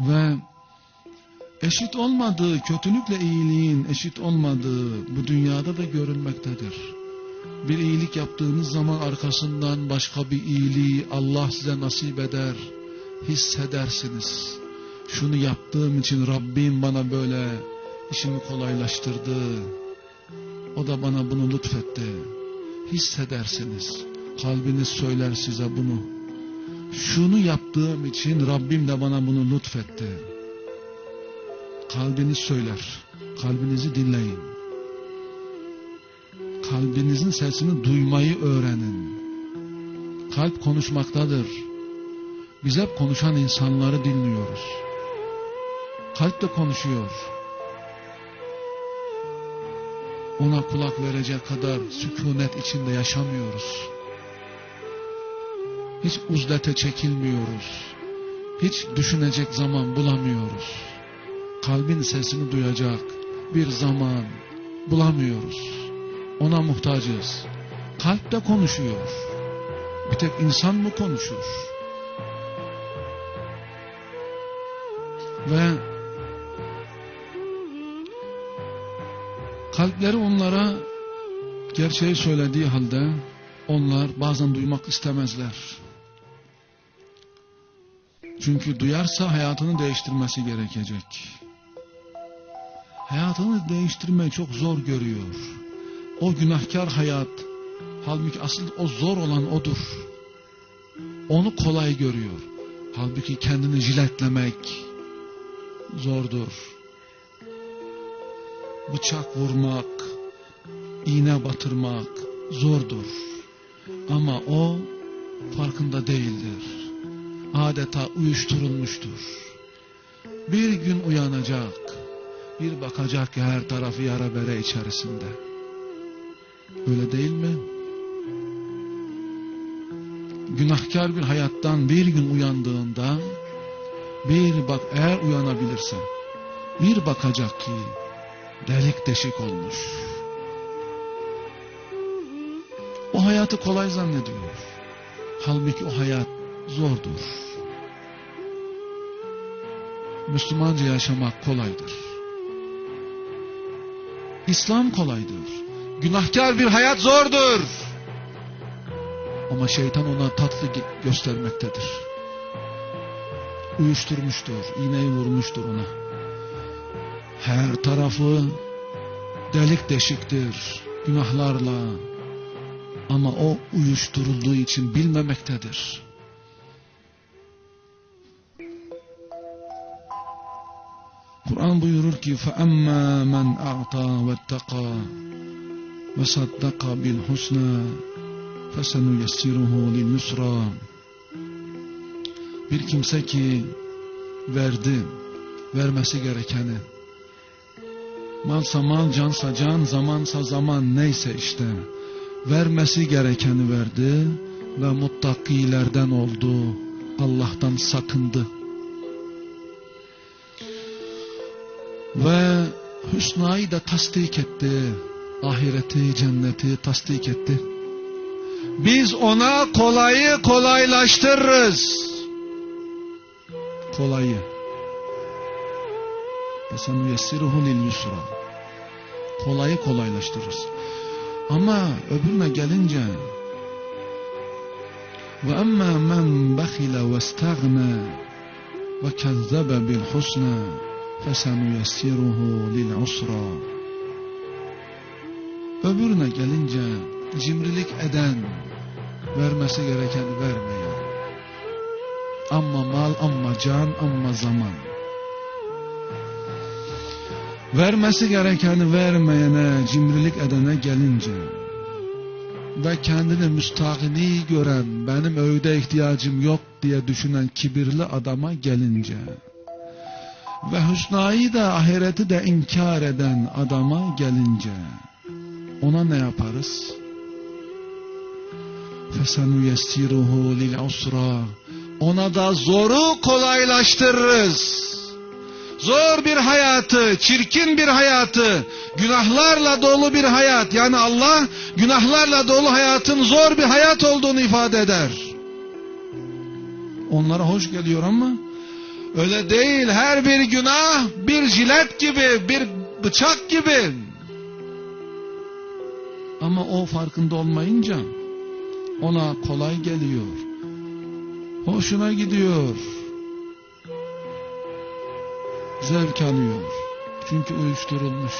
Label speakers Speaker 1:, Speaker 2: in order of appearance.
Speaker 1: Ve eşit olmadığı, kötülükle iyiliğin eşit olmadığı bu dünyada da görülmektedir. Bir iyilik yaptığınız zaman arkasından başka bir iyiliği Allah size nasip eder, hissedersiniz. Şunu yaptığım için Rabbim bana böyle işimi kolaylaştırdı. O da bana bunu lütfetti. Hissedersiniz. Kalbiniz söyler size bunu. Şunu yaptığım için Rabbim de bana bunu lütfetti. Kalbiniz söyler. Kalbinizi dinleyin. Kalbinizin sesini duymayı öğrenin. Kalp konuşmaktadır. Biz hep konuşan insanları dinliyoruz. Kalp de konuşuyor. Ona kulak verecek kadar sükunet içinde yaşamıyoruz. Hiç uzlete çekilmiyoruz. Hiç düşünecek zaman bulamıyoruz. Kalbin sesini duyacak bir zaman bulamıyoruz. Ona muhtacız. Kalp de konuşuyor. Bir tek insan mı konuşur? Ve kalpleri onlara gerçeği söylediği halde onlar bazen duymak istemezler. Çünkü duyarsa hayatını değiştirmesi gerekecek. Hayatını değiştirmeyi çok zor görüyor. O günahkar hayat, halbuki asıl o zor olan odur. Onu kolay görüyor. Halbuki kendini jiletlemek zordur. Bıçak vurmak, iğne batırmak zordur. Ama o farkında değildir. Adeta uyuşturulmuştur. Bir gün uyanacak, bir bakacak ki her tarafı yara bere içerisinde. Öyle değil mi? Günahkar bir hayattan bir gün uyandığında bir bak eğer uyanabilirse bir bakacak ki delik deşik olmuş. O hayatı kolay zannediyor. Halbuki o hayat zordur. Müslümanca yaşamak kolaydır. İslam kolaydır. Günahkar bir hayat zordur. Ama şeytan ona tatlı göstermektedir. Uyuşturmuştur, iğneyi vurmuştur ona. Her tarafı delik deşiktir günahlarla. Ama o uyuşturulduğu için bilmemektedir. Kur'an buyurur ki فَأَمَّا مَنْ اَعْطَى وَاتَّقَى وَصَدَّقَ بِالْحُسْنَى فَسَنُيَسِّرُهُ لِلْيُسْرَى Bir kimse ki verdi, vermesi gerekeni. Malsa mal, cansa can, zamansa zaman neyse işte. Vermesi gerekeni verdi ve muttakilerden oldu. Allah'tan sakındı. Ve Hüsna'yı da tasdik etti. Ahireti, cenneti tasdik etti. Biz ona kolayı kolaylaştırırız. Kolayı. فَسَنُيَسِّرُهُ لِلْيُسْرَى Kolayı kolaylaştırırız. Ama öbürüne gelince وَاَمَّا مَنْ بَخِلَ وَاسْتَغْنَى وَكَذَّبَ بِالْحُسْنَى فَسَنُيَسِّرُهُ لِلْعُسْرَى Öbürüne gelince cimrilik eden, vermesi gereken vermeyen, amma mal, amma can, amma zaman. Vermesi gerekeni vermeyene, cimrilik edene gelince ve kendini müstahini gören, benim öğüde ihtiyacım yok diye düşünen kibirli adama gelince ve hüsnayı da ahireti de inkar eden adama gelince ona ne yaparız? فَسَنُيَسِّرُهُ لِلْعُسْرَى Ona da zoru kolaylaştırırız. Zor bir hayatı, çirkin bir hayatı, günahlarla dolu bir hayat. Yani Allah günahlarla dolu hayatın zor bir hayat olduğunu ifade eder. Onlara hoş geliyor ama öyle değil. Her bir günah bir jilet gibi, bir bıçak gibi. Ama o farkında olmayınca ona kolay geliyor. Hoşuna gidiyor. Zevk alıyor. Çünkü uyuşturulmuş.